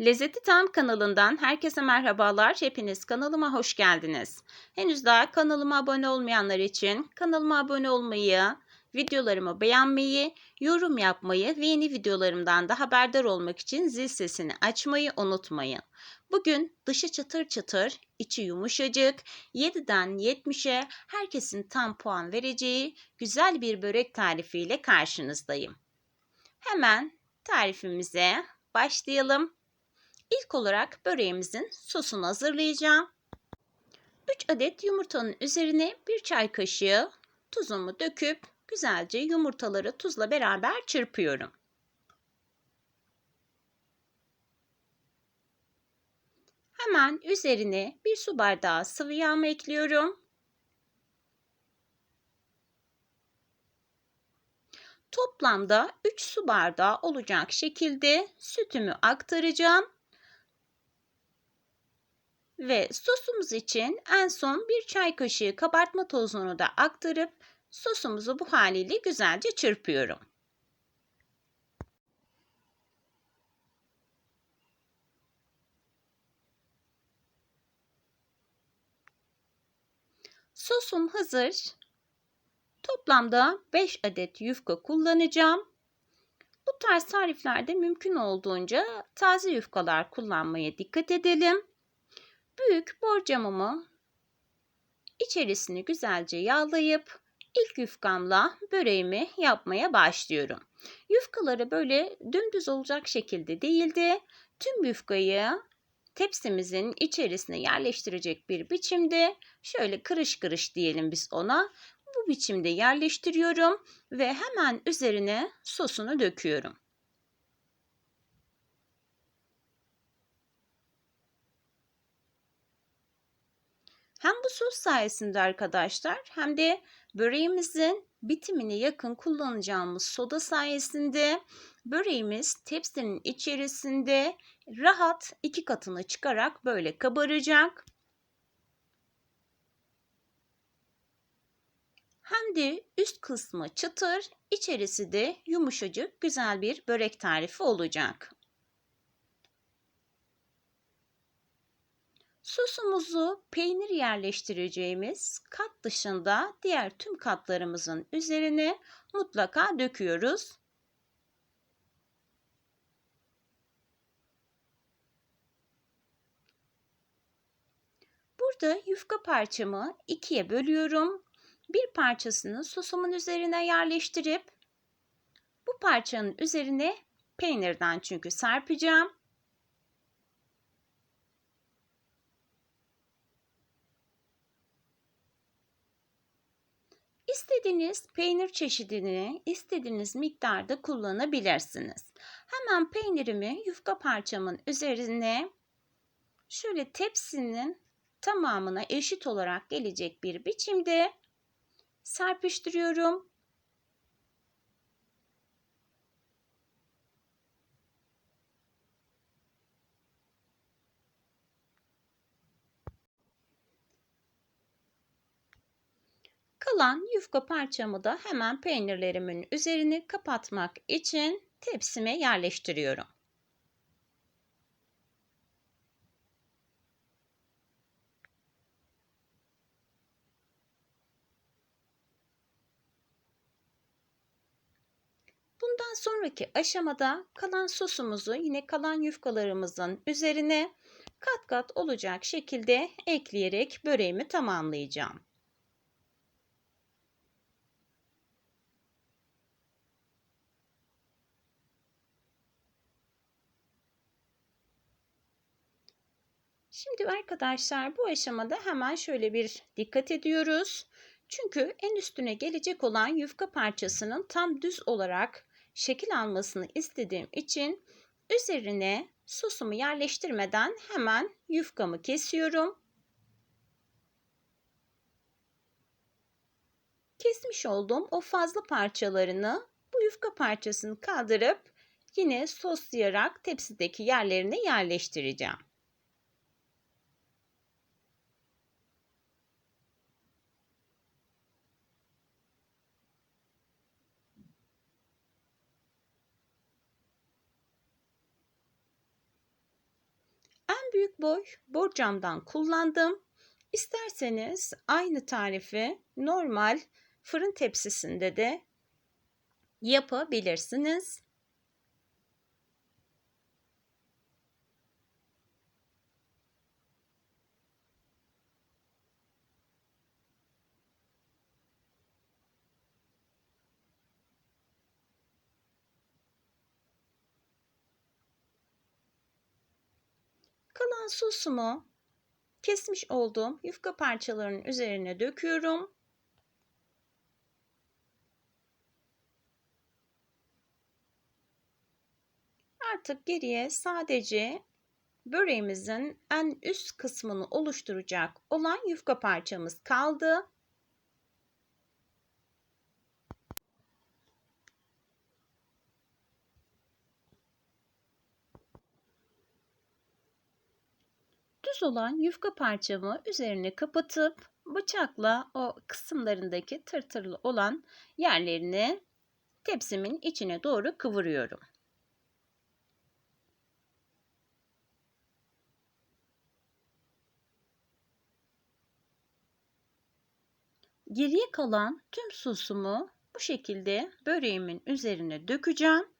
Lezzeti Tam kanalından herkese merhabalar. Hepiniz kanalıma hoş geldiniz. Henüz daha kanalıma abone olmayanlar için kanalıma abone olmayı, videolarımı beğenmeyi, yorum yapmayı ve yeni videolarımdan da haberdar olmak için zil sesini açmayı unutmayın. Bugün dışı çıtır çıtır, içi yumuşacık, 7'den 70'e herkesin tam puan vereceği güzel bir börek tarifiyle karşınızdayım. Hemen tarifimize başlayalım. İlk olarak böreğimizin sosunu hazırlayacağım. 3 adet yumurtanın üzerine 1 çay kaşığı tuzumu döküp güzelce yumurtaları tuzla beraber çırpıyorum. Hemen üzerine 1 su bardağı sıvı yağ ekliyorum. Toplamda 3 su bardağı olacak şekilde sütümü aktaracağım. Ve sosumuz için en son bir çay kaşığı kabartma tozunu da aktarıp sosumuzu bu haliyle güzelce çırpıyorum. Sosum hazır. Toplamda 5 adet yufka kullanacağım. Bu tarz tariflerde mümkün olduğunca taze yufkalar kullanmaya dikkat edelim. Büyük borcamımı içerisini güzelce yağlayıp ilk yufkamla böreğimi yapmaya başlıyorum. Yufkaları böyle dümdüz olacak şekilde değildi. Tüm yufkayı tepsimizin içerisine yerleştirecek bir biçimde şöyle kırış kırış diyelim biz ona. Bu biçimde yerleştiriyorum ve hemen üzerine sosunu döküyorum. Hem bu sos sayesinde arkadaşlar hem de böreğimizin bitimine yakın kullanacağımız soda sayesinde böreğimiz tepsinin içerisinde rahat iki katına çıkarak böyle kabaracak. Hem de üst kısmı çıtır, içerisi de yumuşacık güzel bir börek tarifi olacak. Sosumuzu peynir yerleştireceğimiz kat dışında diğer tüm katlarımızın üzerine mutlaka döküyoruz. Burada yufka parçamı ikiye bölüyorum. Bir parçasını sosumun üzerine yerleştirip bu parçanın üzerine peynirden çünkü serpeceğim. İstediğiniz peynir çeşidini istediğiniz miktarda kullanabilirsiniz. Hemen peynirimi yufka parçamın üzerine şöyle tepsinin tamamına eşit olarak gelecek bir biçimde serpiştiriyorum. Kalan yufka parçamı da hemen peynirlerimin üzerini kapatmak için tepsime yerleştiriyorum. Bundan sonraki aşamada kalan sosumuzu yine kalan yufkalarımızın üzerine kat kat olacak şekilde ekleyerek böreğimi tamamlayacağım. Şimdi arkadaşlar bu aşamada hemen şöyle bir dikkat ediyoruz. Çünkü en üstüne gelecek olan yufka parçasının tam düz olarak şekil almasını istediğim için üzerine sosumu yerleştirmeden hemen yufkamı kesiyorum. Kesmiş olduğum o fazla parçalarını bu yufka parçasını kaldırıp yine soslayarak tepsideki yerlerine yerleştireceğim. Büyük boy borcamdan kullandım. İsterseniz aynı tarifi normal fırın tepsisinde de yapabilirsiniz. Kalan sosumu kesmiş olduğum yufka parçalarının üzerine döküyorum. Artık geriye sadece böreğimizin en üst kısmını oluşturacak olan yufka parçamız kaldı. Düz olan yufka parçamı üzerine kapatıp bıçakla o kısımlarındaki tırtırlı olan yerlerini tepsimin içine doğru kıvırıyorum. Geriye kalan tüm sosumu bu şekilde böreğimin üzerine dökeceğim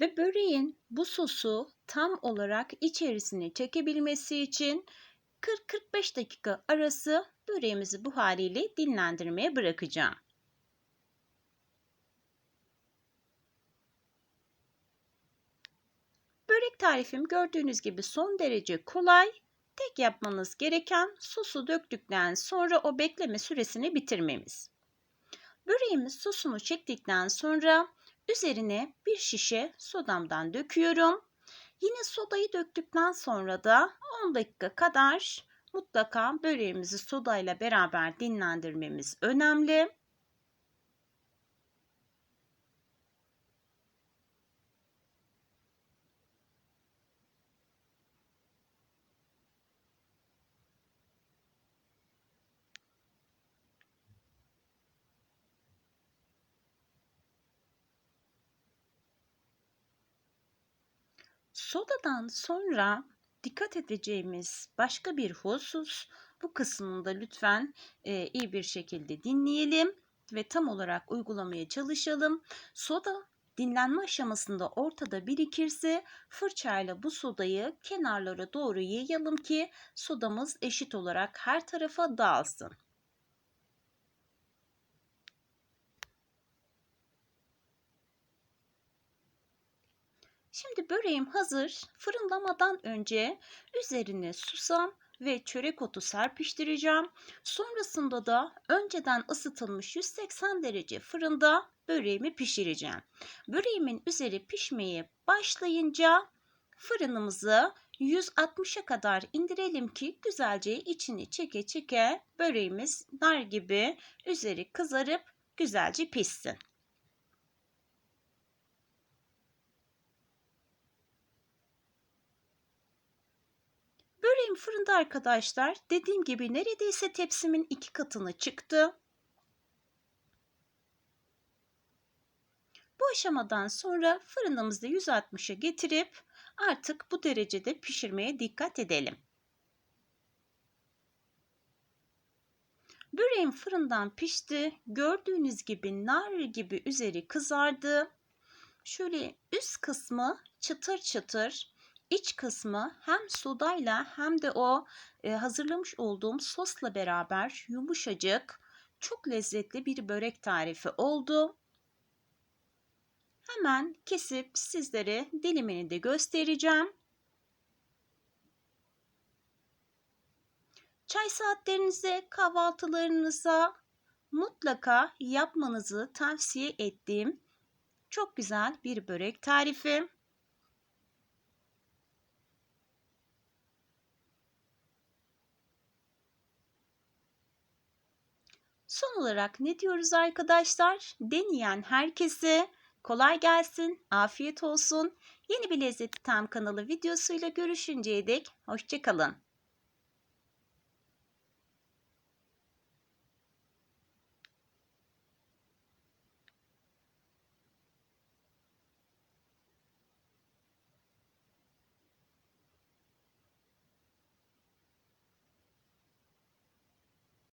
ve böreğin bu sosu tam olarak içerisine çekebilmesi için 40-45 dakika arası böreğimizi bu haliyle dinlendirmeye bırakacağım. Börek tarifim gördüğünüz gibi son derece kolay. Tek yapmanız gereken sosu döktükten sonra o bekleme süresini bitirmemiz. Böreğimiz sosunu çektikten sonra üzerine bir şişe sodamdan döküyorum. Yine sodayı döktükten sonra da 10 dakika kadar mutlaka böreğimizi sodayla beraber dinlendirmemiz önemli. Sodadan sonra dikkat edeceğimiz başka bir husus bu kısmında lütfen e, iyi bir şekilde dinleyelim ve tam olarak uygulamaya çalışalım. Soda dinlenme aşamasında ortada birikirse fırçayla bu sodayı kenarlara doğru yayalım ki sodamız eşit olarak her tarafa dağılsın. Şimdi böreğim hazır. Fırınlamadan önce üzerine susam ve çörek otu serpiştireceğim. Sonrasında da önceden ısıtılmış 180 derece fırında böreğimi pişireceğim. Böreğimin üzeri pişmeye başlayınca fırınımızı 160'a kadar indirelim ki güzelce içini çeke çeke böreğimiz nar gibi üzeri kızarıp güzelce pişsin. Böreğim fırında arkadaşlar. Dediğim gibi neredeyse tepsimin iki katına çıktı. Bu aşamadan sonra fırınımızda 160'a getirip artık bu derecede pişirmeye dikkat edelim. Böreğim fırından pişti. Gördüğünüz gibi nar gibi üzeri kızardı. Şöyle üst kısmı çıtır çıtır iç kısmı hem sodayla hem de o hazırlamış olduğum sosla beraber yumuşacık, çok lezzetli bir börek tarifi oldu. Hemen kesip sizlere dilimini de göstereceğim. Çay saatlerinize, kahvaltılarınıza mutlaka yapmanızı tavsiye ettiğim çok güzel bir börek tarifi. Son olarak ne diyoruz arkadaşlar? Deneyen herkese kolay gelsin, afiyet olsun. Yeni bir Lezzeti Tam kanalı videosuyla görüşünceye dek hoşçakalın.